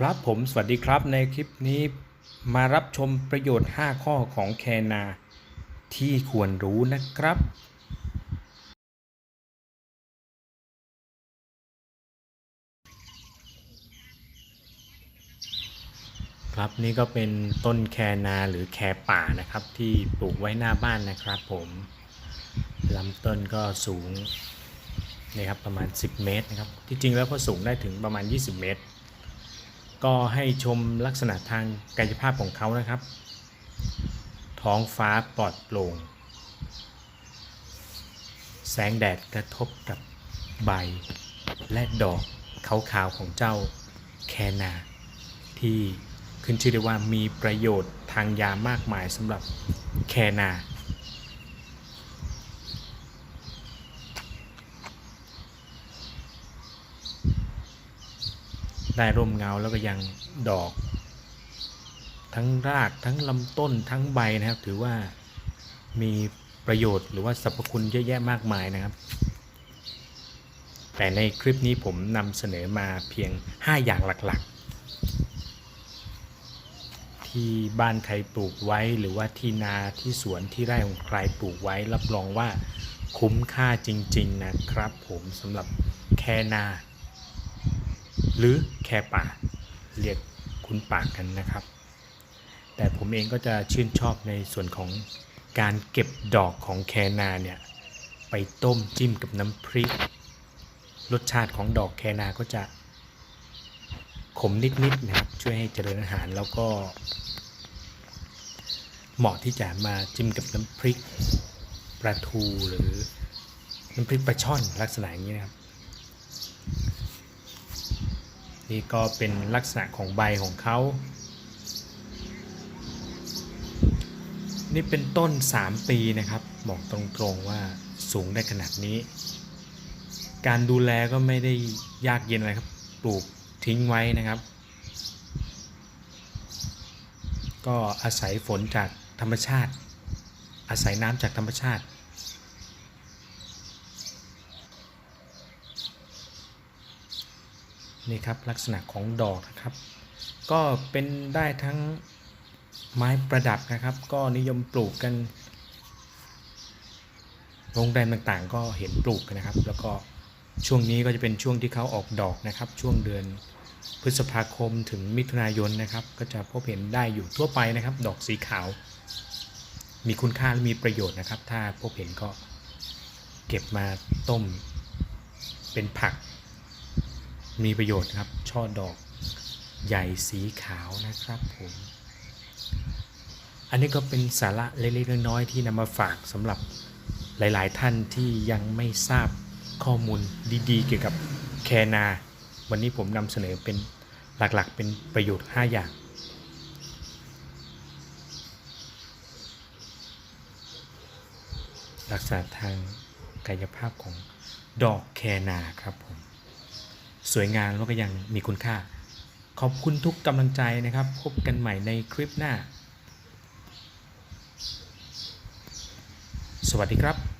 ครับผมสวัสดีครับในคลิปนี้มารับชมประโยชน์ 5 ข้อของแคนา ที่ควรรู้นะครับ ครับนี่ก็เป็นต้นแคนาหรือแคป่านะครับ ที่ปลูกไว้หน้าบ้านนะครับผมลำต้นก็สูงนี่ครับประมาณ 10 เมตรนะครับที่จริงแล้วก็สูงได้ถึงประมาณ 20 เมตร ก็ให้ชมลักษณะทางกายภาพของเขานะครับ ท้องฟ้าปลอดโปร่ง แสงแดดกระทบกับใบ และดอกขาวๆของเจ้าแคนา ที่ขึ้นชื่อได้ว่ามีประโยชน์ทางยามากมายสำหรับแคนา ได้ร่มเงาแล้วก็ยังดอก ทั้งรากทั้งลำต้นทั้งใบนะครับ ถือว่ามีประโยชน์หรือว่าสรรพคุณเยอะแยะมากมายนะครับ แต่ในคลิปนี้ผมนำเสนอมาเพียง 5 อย่างหลักๆ ที่บ้านใครปลูกไว้หรือว่าที่นาที่สวนที่ไร่ของใครปลูกไว้ รับรองว่าคุ้มค่าจริง ๆ นะครับ ผมสำหรับแคนา หรือแค่ป่า เรียกคุณป่ากันนะครับ แต่ผมเองก็จะชื่นชอบในส่วนของการเก็บดอกของแคนาเนี่ยไปต้มจิ้มกับน้ำพริก รสชาติของดอกแคนาก็จะขมนิดๆนะครับช่วยให้เจริญอาหารแล้วก็ เหมาะที่จะมาจิ้มกับน้ำพริกปลาทูหรือน้ำพริกปลาช่อนลักษณะอย่างนี้นะครับ นี่ก็เป็นลักษณะของใบของเขา นี่เป็นต้น 3 ปีนะครับ บอกตรงๆว่าสูงได้ขนาดนี้ การดูแลก็ไม่ได้ยากเย็นอะไรครับ ปลูกทิ้งไว้นะครับ ก็อาศัยฝนจากธรรมชาติ อาศัยน้ำจากธรรมชาติ นี่ครับลักษณะของดอกนะครับ ก็เป็นได้ทั้งไม้ประดับนะครับ ก็นิยมปลูกกันโรงแรมต่างๆ ก็เห็นปลูกกันนะครับ แล้วก็ช่วงนี้ก็จะเป็นช่วงที่เขาออกดอกนะครับ ช่วงเดือนพฤษภาคมถึงมิถุนายนนะครับ ก็จะพบเห็นได้อยู่ทั่วไปนะครับ ดอกสีขาว มีคุณค่าและมีประโยชน์นะครับ ถ้าพบเห็นก็เก็บมาต้มเป็นผัก มีประโยชน์ครับ ช่อดอกใหญ่สีขาวนะครับผม อันนี้ก็เป็นสาระเล็กๆน้อยๆที่นำมาฝากสำหรับหลายๆท่านที่ยังไม่ทราบข้อมูลดีๆ เกี่ยวกับแคนา วันนี้ผมนำเสนอเป็นหลักๆ เป็นประโยชน์ 5 อย่าง ลักษณะทางกายภาพของดอกแคนาครับผม สวยงามแล้วก็ยังมีคุณค่า ขอบคุณทุกกำลังใจนะครับ พบกันใหม่ในคลิปหน้า สวัสดีครับ